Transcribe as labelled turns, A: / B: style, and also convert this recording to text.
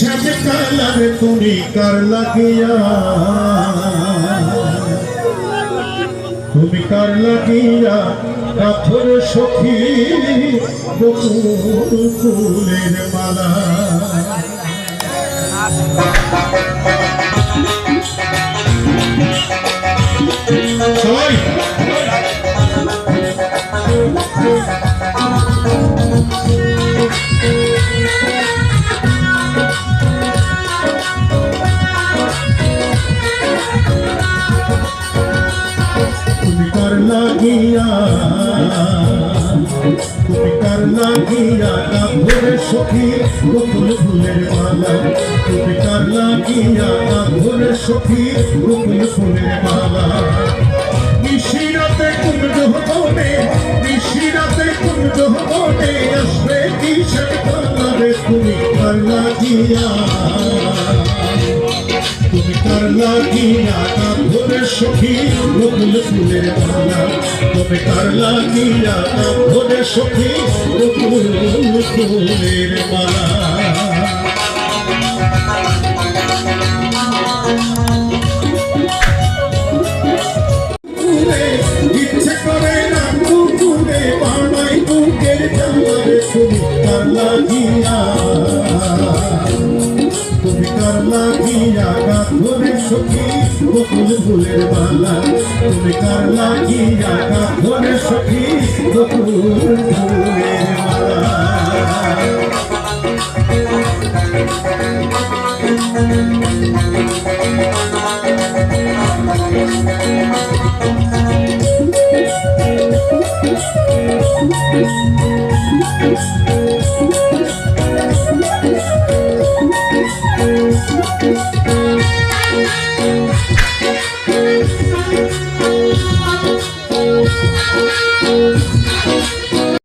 A: বিষাদ কালারে তুমি কার লাগিয়া? তুমি কার লাগিয়া? কাঠর সখী ফুলের মালা। সবাই তুমি কার লাগিয়া কাঠর সখী বকুল ফুলের মালা। তুমি কার লাগিয়া কাঠর সখী বকুল ফুলের মালা। নিশিরাতে কুঞ্জ হবনে, নিশিরাতে কুঞ্জ হবনে, আসবে কি সে কালারে তুমি কার লাগিয়া তুমি কার লাগিয়া কাঁধরে সখী বকুল ফুলের মালা তুমি কার লাগিয়া কাঁধরে সখী বকুল ফুলের কুকুরে, ইচ্ছে করে না কুকুরে, বানাই বুকের জামারে তুমি কার লাগিয়া তুমি মনে সখী বকুল ফুলের মালা তুমি কার লাগি রাখা মনে সখী বকুল ফুলের মালা Thank you. Thank you.